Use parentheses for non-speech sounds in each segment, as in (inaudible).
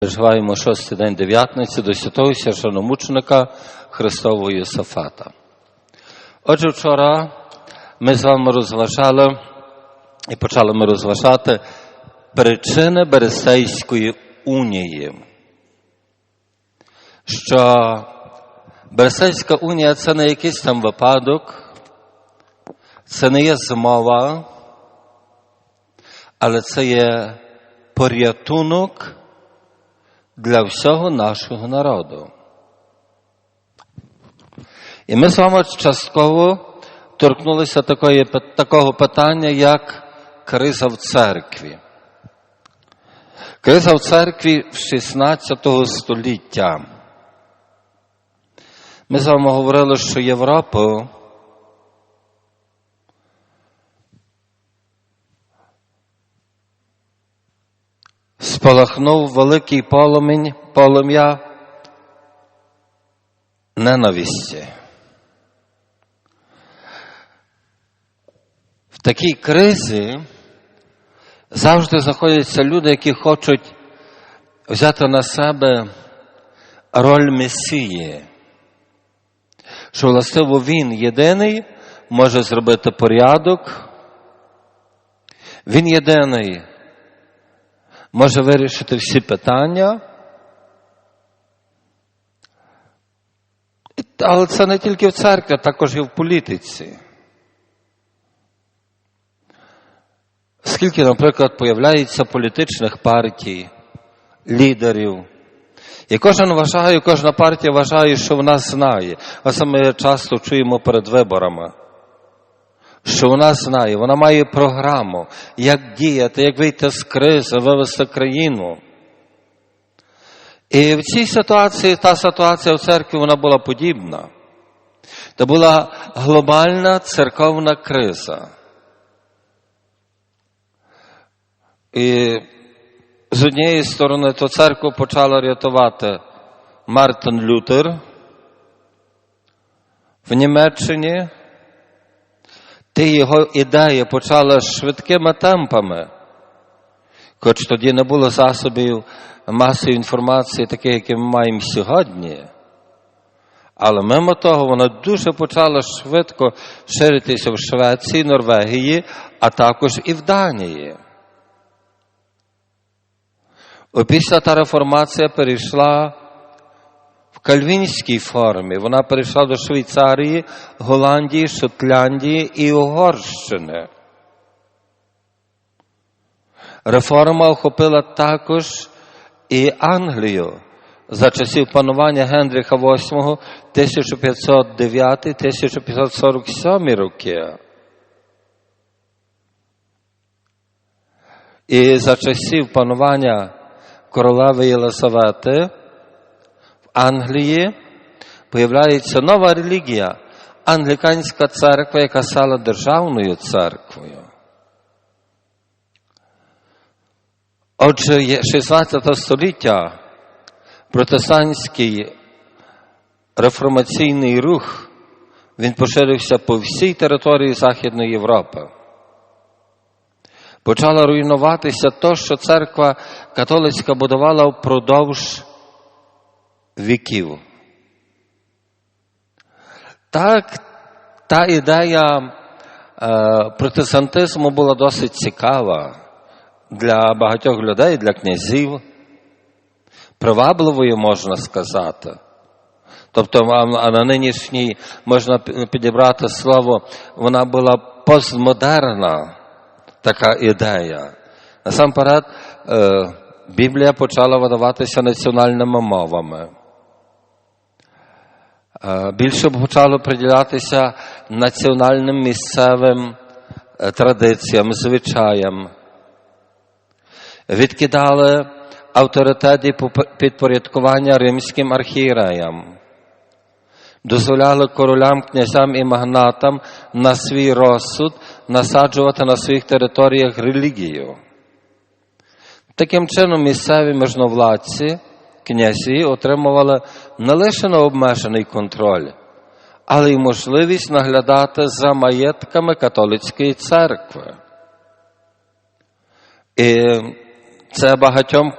Переживаємо шостий день дев'ятниці до святого священомученика Христового Йосафата. Отже, вчора ми з вами розважали і почали ми розважати причини Берестейської унії. Що Берестейська унія це не якийсь там випадок, це не є змова, але це є порятунок для всього нашого народу. І ми з вами частково торкнулися такої, такого питання, як криза в церкві. Криза в церкві 16 століття. Ми з вами говорили, що Європу спалахнув великий полум'я, полум'я ненависті. В такій кризі завжди знаходяться люди, які хочуть взяти на себе роль Месії, що властиво він єдиний може зробити порядок, він єдиний може вирішити всі питання. Але це не тільки в церкві, а також і в політиці. Скільки, наприклад, появляється політичних партій, лідерів, і кожен вважає, кожна партія вважає, що вона знає. Оце ми часто чуємо перед виборами що вона знає, вона має програму, як діяти, як вийти з кризи, вивести країну. І в цій ситуації, та ситуація в церкві, вона була подібна. Це була глобальна церковна криза. І з однієї сторони, то церкву почала рятувати Мартин Лютер в Німеччині. Ті його ідеї почали швидкими темпами, хоч тоді не було засобів масової інформації, таких, які ми маємо сьогодні. Але мимо того, вона дуже почала швидко ширитися в Швеції, Норвегії, а також і в Данії. Після та реформація перейшла кальвінській формі. Вона перейшла до Швейцарії, Голландії, Шотландії і Угорщини. Реформа охопила також і Англію за часів панування Генріха VIII 1509-1547 роки. І за часів панування королеви Єлисавети Англії появляється нова релігія, англіканська церква, яка стала державною церквою. Отже, 16 століття протестантський реформаційний рух він поширився по всій території Західної Європи. Почала руйнуватися то, що церква католицька будувала впродовж віків. Так, та ідея е, протестантизму була досить цікава для багатьох людей, для князів, привабливою, можна сказати. Тобто, а на нинішній можна підібрати слово, вона була постмодерна така ідея. Насамперед, е, Біблія почала видаватися національними мовами. Більше б почало приділятися національним місцевим традиціям, звичаям. Відкидали авторитет і підпорядкування римським архієреям, дозволяли королям, князям і магнатам на свій розсуд насаджувати на своїх територіях релігію. Таким чином, місцеві можновладці, князі отримували не лише необмежений контроль, але й можливість наглядати за маєтками католицької церкви. І це багатьом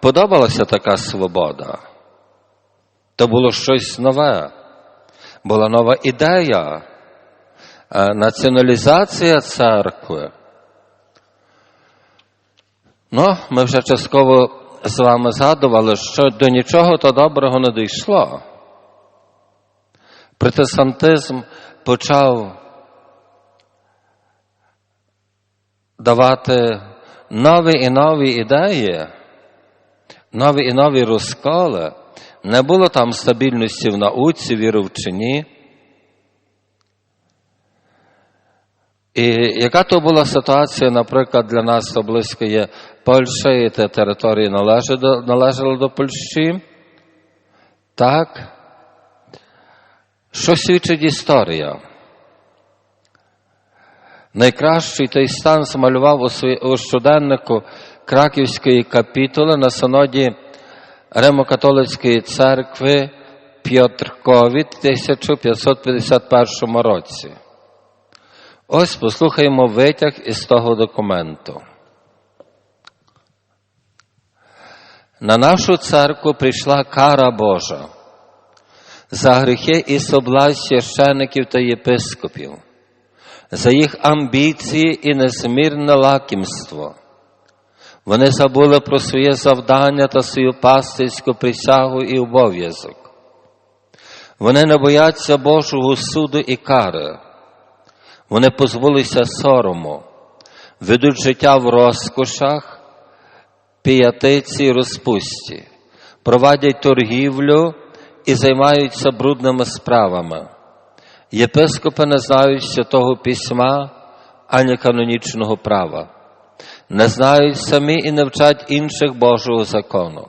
подобалася така свобода. То було щось нове, була нова ідея, е, націоналізація церкви. Ну, ми вже частково з вами згадували, що до нічого то доброго не дійшло. Протестантизм почав давати нові і нові ідеї, нові і нові розколи. Не було там стабільності в науці, віри в чині. І яка то була ситуація, наприклад, для нас то близько є Польща, і та територія належала до, Польщі? Так. Що свідчить історія? Найкращий той стан змалював у, свої, у щоденнику Краківської капітули на синоді Римокатолицької церкви П'єтркові в 1551 році. Ось послухаємо витяг із того документу. На нашу церкву прийшла кара Божа за гріхи і соблазн священиків та єпископів, за їх амбіції і незмірне лакімство. Вони забули про своє завдання та свою пастирську присягу і обов'язок. Вони не бояться Божого суду і кари. Вони позбулися сорому, ведуть життя в розкошах, піятиці і розпусті, провадять торгівлю і займаються брудними справами. Єпископи не знають святого письма ані канонічного права, не знають самі і не вчать інших Божого закону.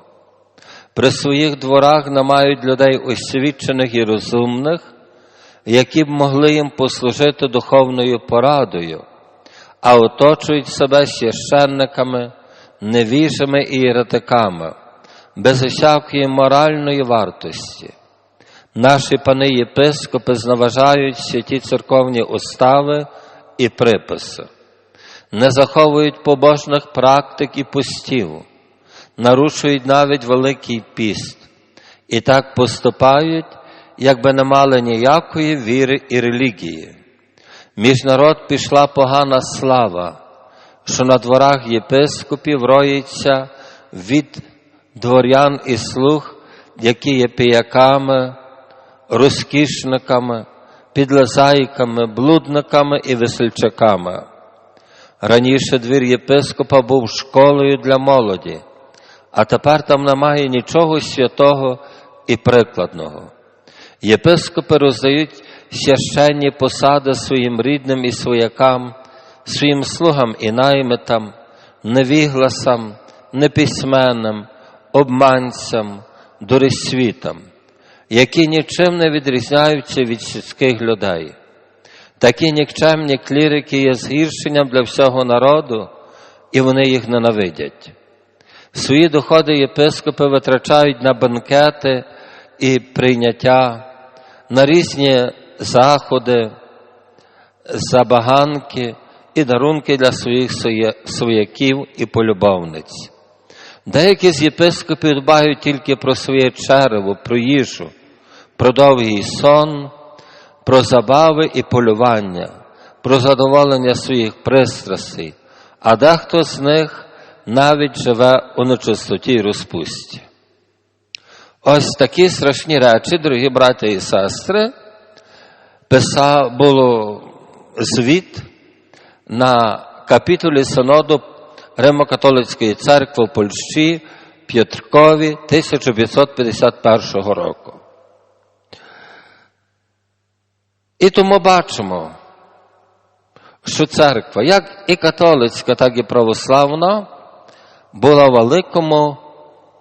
При своїх дворах не мають людей освічених і розумних, які б могли їм послужити духовною порадою, а оточують себе священниками, невіжими і еретиками, без усякої моральної вартості. Наші пани єпископи зневажають святі церковні устави і приписи, не заховують побожних практик і постів, нарушують навіть Великий піст і так поступають, якби не мали ніякої віри і релігії. Між народ пішла погана слава, що на дворах єпископів роїться від дворян і слуг, які є піяками, розкішниками, підлазайками, блудниками і весельчаками. Раніше двір єпископа був школою для молоді, а тепер там немає нічого святого і прикладного. Єпископи роздають священні посади своїм рідним і своякам, своїм слугам і наймитам, невігласам, неписьменним, обманцям, дурисвітам, які нічим не відрізняються від сільських людей. Такі нікчемні клірики є згіршенням для всього народу, і вони їх ненавидять. Свої доходи єпископи витрачають на банкети і прийняття, на різні заходи, забаганки і дарунки для своїх свояків і полюбовниць. Деякі з єпископів дбають тільки про своє черево, про їжу, про довгий сон, про забави і полювання, про задоволення своїх пристрастей, а дехто з них навіть живе у нечистоті й розпусті. Ось такі страшні речі, дорогі брати і сестри, писав було звіт на капітулі синоду Римо-католицької церкви в Польщі П'єтркові 1551 року. І тому бачимо, що церква, як і католицька, так і православна, була в великому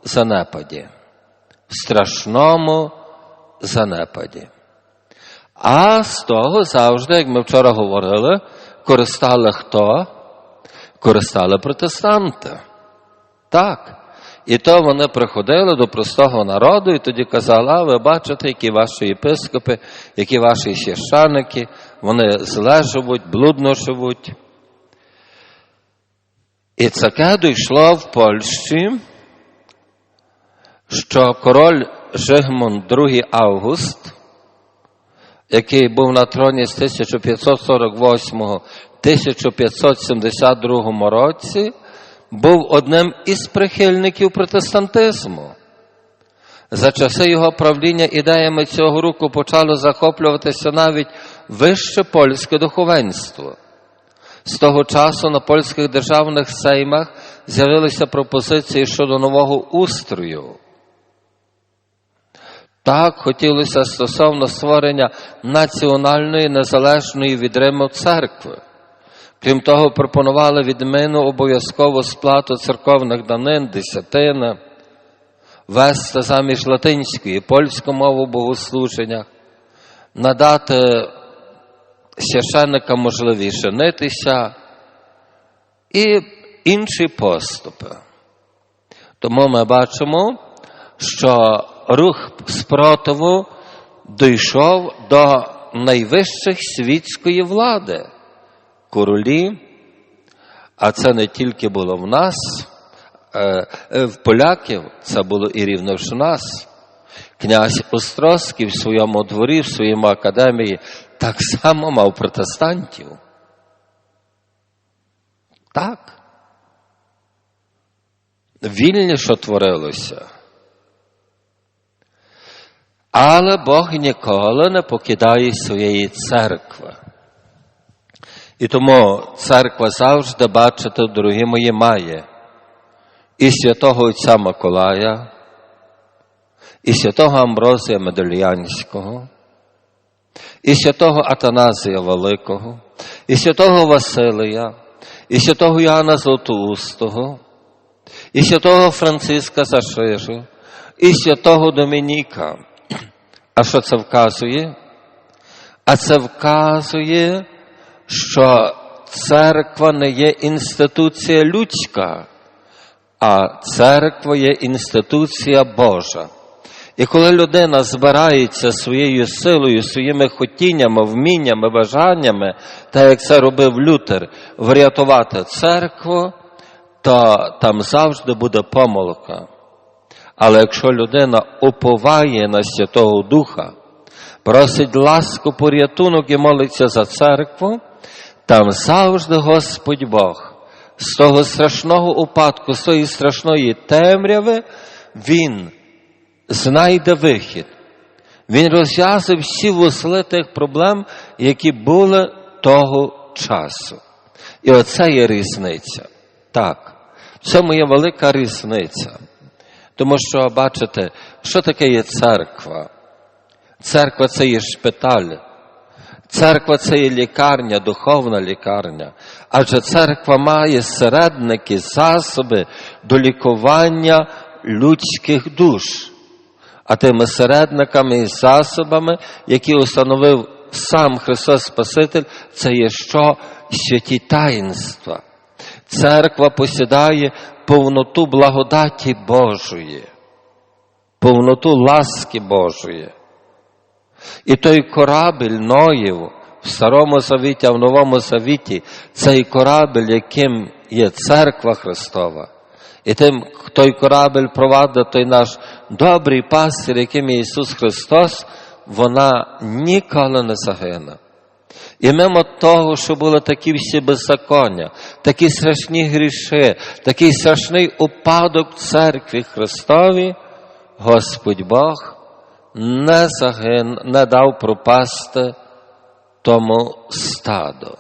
занепаді, страшному занепаді. А з того завжди, як ми вчора говорили, користали хто? Користали протестанти. Так. І то вони приходили до простого народу і тоді казали, а ви бачите, які ваші єпископи, які ваші священники, вони зле живуть, блудно живуть. І таке дійшло в Польщі що король Жигмунд II Август, який був на троні з 1548 1572 році, був одним із прихильників протестантизму. За часи його правління ідеями цього руку почало захоплюватися навіть вище польське духовенство. З того часу на польських державних сеймах з'явилися пропозиції щодо нового устрою. Так хотілося стосовно створення національної незалежної від Риму церкви. Крім того, пропонували відміну обов'язкову сплату церковних данин, десятина, вести заміж латинської, і польську мову богослуження, надати священникам можливість женитися і інші поступи. Тому ми бачимо, що рух спротиву дійшов до найвищих світської влади королі, а це не тільки було в нас, в поляків, це було і рівно в нас. Князь Острозький в своєму дворі, в своєму академії так само мав протестантів. Так. Вільні, що творилося. Але Бог ніколи не покидає своєї церкви. І тому церква завжди, бачите, дорогі мої, має і святого Отця Миколая, і святого Амброзія Медальянського, і святого Атаназія Великого, і святого Василія, і святого Яна Златоустого, і святого Франциска Зашижу, і святого Домініка. А що це вказує? А це вказує, що церква не є інституція людська, а церква є інституція Божа. І коли людина збирається своєю силою, своїми хотіннями, вміннями, бажаннями, так як це робив Лютер, врятувати церкву, то там завжди буде помилка. Але якщо людина уповає на Святого Духа, просить ласку порятунок і молиться за церкву, там завжди Господь Бог з того страшного упадку, з тої страшної темряви, Він знайде вихід. Він розв'язує всі вузли тих проблем, які були того часу. І оце є різниця. Так, в цьому є велика різниця. Тому що, бачите, що таке є церква? Церква це є шпиталь. Церква це є лікарня, духовна лікарня. Адже церква має середники, засоби до лікування людських душ. А тими середниками і засобами, які установив сам Христос Спаситель, це є що святі таїнства. Церква посідає повноту благодаті Божої, повноту ласки Божої. І той корабель Ноїв в Старому Завіті, а в Новому Завіті, цей корабель, яким є церква Христова. І тим, той корабель провадить той наш добрий пастир, яким є Ісус Христос, вона ніколи не загине. І мимо того, що були такі всі беззаконня, такі страшні гріши, такий страшний упадок церкві Христові, Господь Бог не загин, не дав пропасти тому стаду.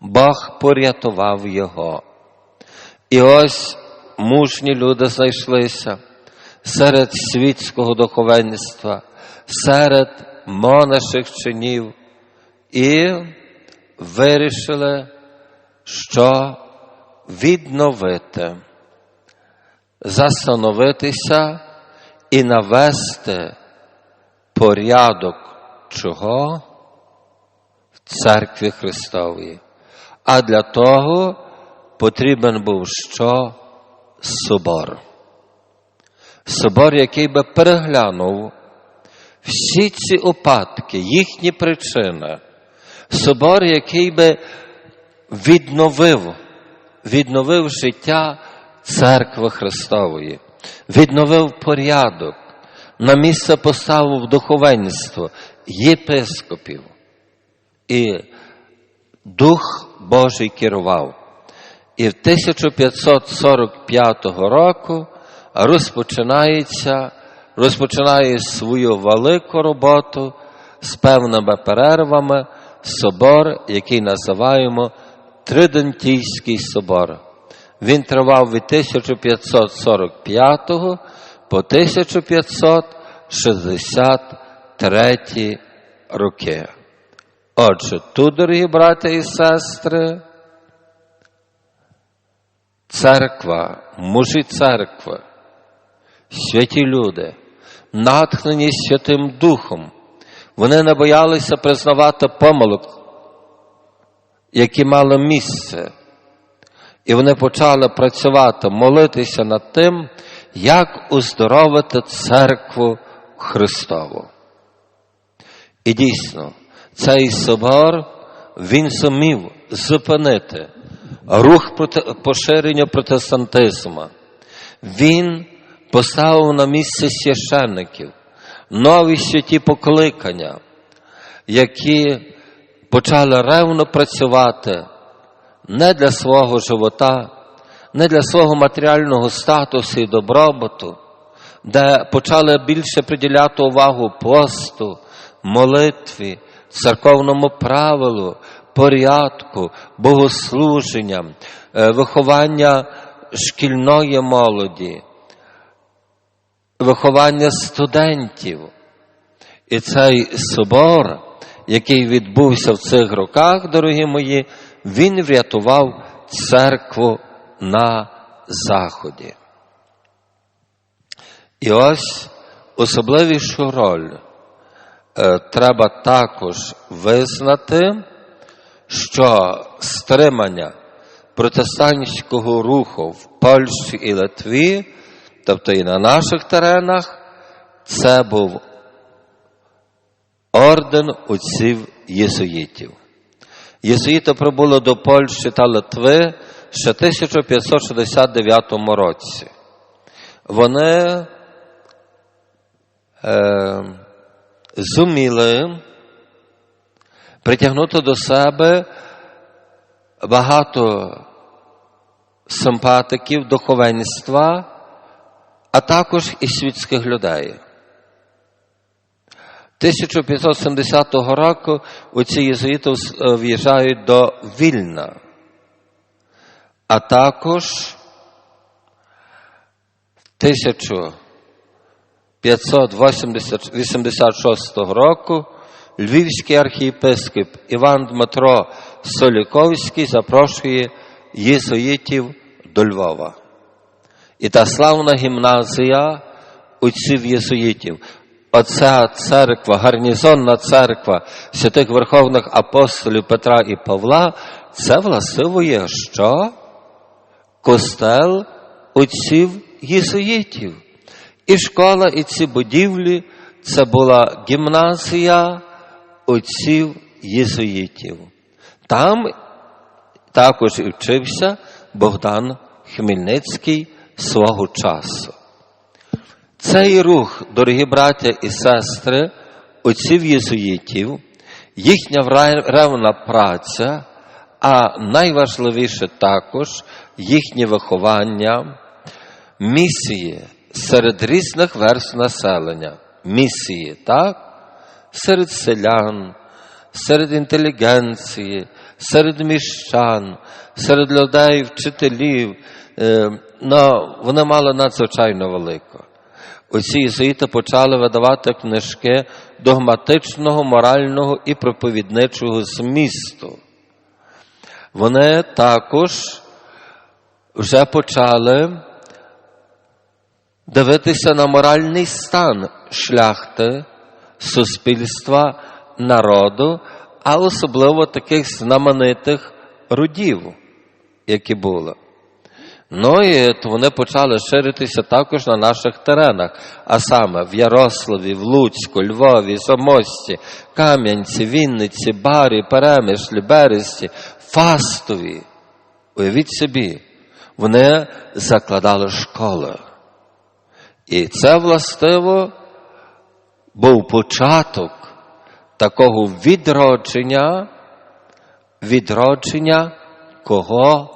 Бог порятував його. І ось мужні люди знайшлися серед світського духовенства, серед монаших чинів і вирішили, що відновити, застановитися і навести порядок чого в церкві Христовій. А для того потрібен був що? Собор. Собор, який би переглянув всі ці опадки, їхні причини. Собор, який би відновив, відновив життя церкви Христової. відновив порядок, на місце поставив духовенство, єпископів. І Дух Божий керував. І в 1545 року розпочинається, розпочинає свою велику роботу з певними перервами собор, який називаємо Тридентійський собор. Він тривав від 1545 по 1563 роки. Отже, тут, дорогі брати і сестри, церква, мужі церкви, святі люди, натхнені Святим Духом, вони не боялися признавати помилок, які мали місце. І вони почали працювати, молитися над тим, як оздоровити церкву Христову. І дійсно, цей собор він сумів зупинити рух проти, поширення протестантизму. Він поставив на місце священників нові святі покликання, які почали ревно працювати не для свого живота, не для свого матеріального статусу і добробуту, де почали більше приділяти увагу посту, молитві, церковному правилу, порядку, богослуження, е, виховання шкільної молоді, виховання студентів. І цей собор, який відбувся в цих роках, дорогі мої, він врятував церкву на Заході. І ось особливішу роль е, треба також визнати, що стримання протестантського руху в Польщі і Литві, тобто і на наших теренах, це був орден отців єсуїтів. Єсуїти прибули до Польщі та Литви ще в 1569 році. Вони е, зуміли притягнути до себе багато симпатиків духовенства, а також і світських людей. 1570 року оці єзуїти в'їжджають до Вільна, а також 1586 року Львівський архієпископ Іван Дмитро Соліковський запрошує єзуїтів до Львова. І та славна гімназія отців єзуїтів, оця церква, гарнізонна церква святих Верховних апостолів Петра і Павла, це властиво є що? Костел отців єзуїтів. І школа, і ці будівлі це була гімназія отців єзуїтів. Там також і вчився Богдан Хмельницький свого часу. Цей рух, дорогі браття і сестри, отців єзуїтів, їхня ревна праця, а найважливіше також їхнє виховання, місії серед різних верств населення. Місії, так? Серед селян, серед інтелігенції, серед міщан, серед людей, вчителів. Ну, вони мали надзвичайно велико. Оці єзуїти почали видавати книжки догматичного, морального і проповідничого змісту. Вони також вже почали дивитися на моральний стан шляхти, суспільства, народу, а особливо таких знаменитих родів, які були. Ну і вони почали ширитися також на наших теренах, а саме в Ярославі, в Луцьку, Львові, Замості, Кам'янці, Вінниці, Барі, Перемишлі, Бересті, Фастові. Уявіть собі, вони закладали школи. І це властиво був початок такого відродження, відродження кого?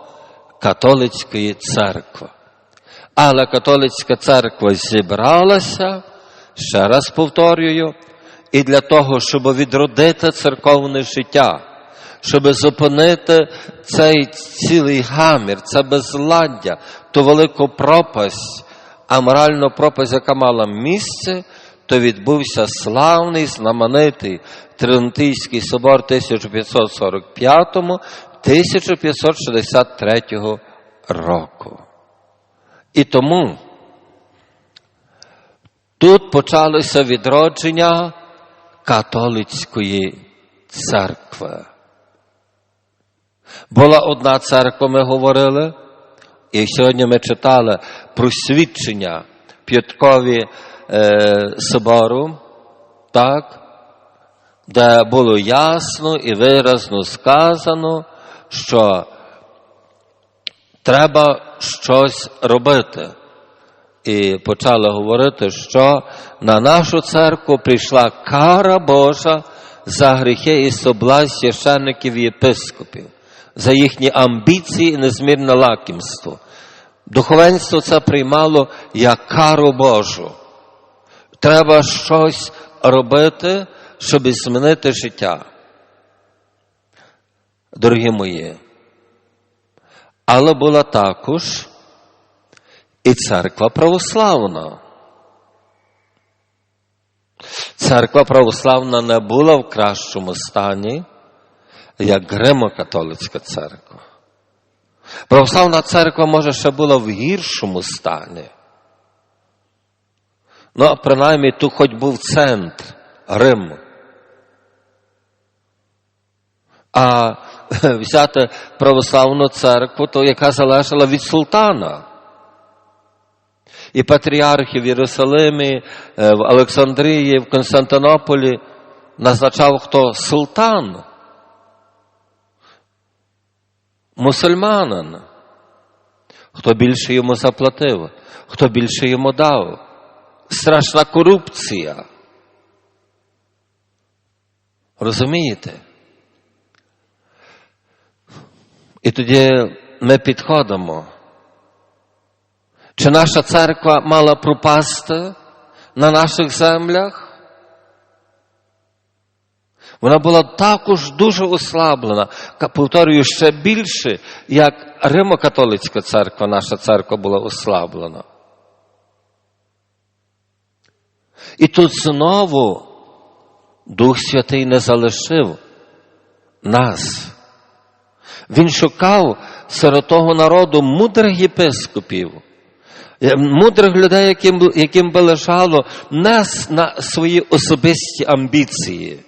Католицької церкви. Але католицька церква зібралася, ще раз повторюю, і для того, щоб відродити церковне життя, щоб зупинити цей цілий гамір, це безладдя, ту велику пропасть, аморальну пропасть, яка мала місце, то відбувся славний, знаменитий Тринтийський собор 1545-1563 року. І тому тут почалося відродження католицької церкви. Була одна церква, ми говорили, і сьогодні ми читали про свідчення П'яткові е, собору, так, де було ясно і виразно сказано, що треба щось робити. І почали говорити, що на нашу церкву прийшла кара Божа за гріхи і соблазн священників і єпископів, за їхні амбіції і незмірне лакімство. Духовенство це приймало як кару Божу. Треба щось робити, щоб змінити життя. Дорогі мої, але була також і церква православна. Церква православна не була в кращому стані, як Гримо-католицька церква. Православна церква, може, ще була в гіршому стані. Ну, а принаймні тут хоч був центр Риму. А (laughs) взяти православну церкву, то яка залежала від султана. І патріархів в Єрусалимі, в Олександрії, в Константинополі назначав хто султан, мусульманин, хто більше йому заплатив, хто більше йому дав. Страшна корупція. Розумієте? І тоді ми підходимо. Чи наша церква мала пропасти на наших землях? Вона була також дуже ослаблена. Повторюю ще більше, як Римо-католицька церква, наша церква була ослаблена. І тут знову Дух Святий не залишив нас. Він шукав серед того народу мудрих єпископів, мудрих людей, яким, яким би лежало не на свої особисті амбіції,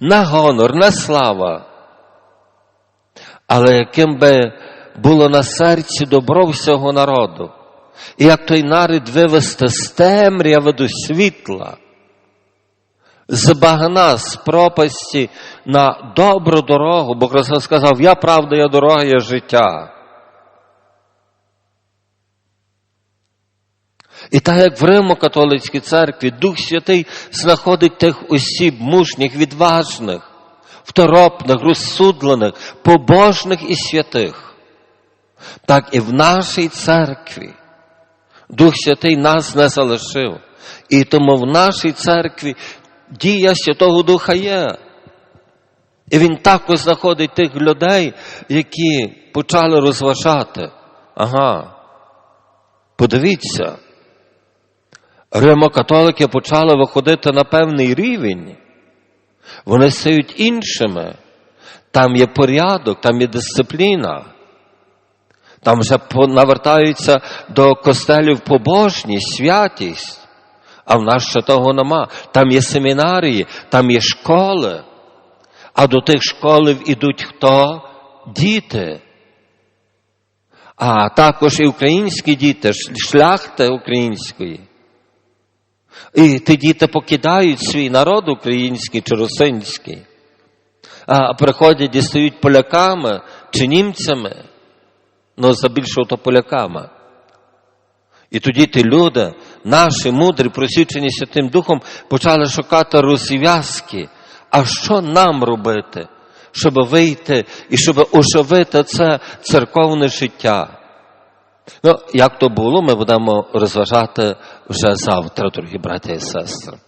на гонор, на слава, але яким би було на серці добро всього народу. І як той нарід вивести з темряви до світла, з багна, з пропасті на добру дорогу, бо Христос сказав, я правда, я дорога, я життя. І так як в Римо-католицькій церкві Дух Святий знаходить тих осіб мужніх, відважних, второпних, розсудлених, побожних і святих, так і в нашій церкві Дух Святий нас не залишив. І тому в нашій церкві дія Святого Духа є. І він також знаходить тих людей, які почали розважати. Ага. Подивіться, римокатолики почали виходити на певний рівень. Вони стають іншими. Там є порядок, там є дисципліна. Там вже навертаються до костелів побожність, святість. А в нас ще того нема. Там є семінарії, там є школи. А до тих школів ідуть хто? Діти. А також і українські діти, шляхти української. І ті діти покидають свій народ український чи русинський, а приходять і стають поляками чи німцями, ну здебільшого то поляками. І тоді ті люди, наші мудрі, просвічені Святим Духом, почали шукати розв'язки. А що нам робити, щоб вийти і щоб оживити це церковне життя? Ну, як то було, ми будемо розважати вже завтра, дорогі браті і сестри.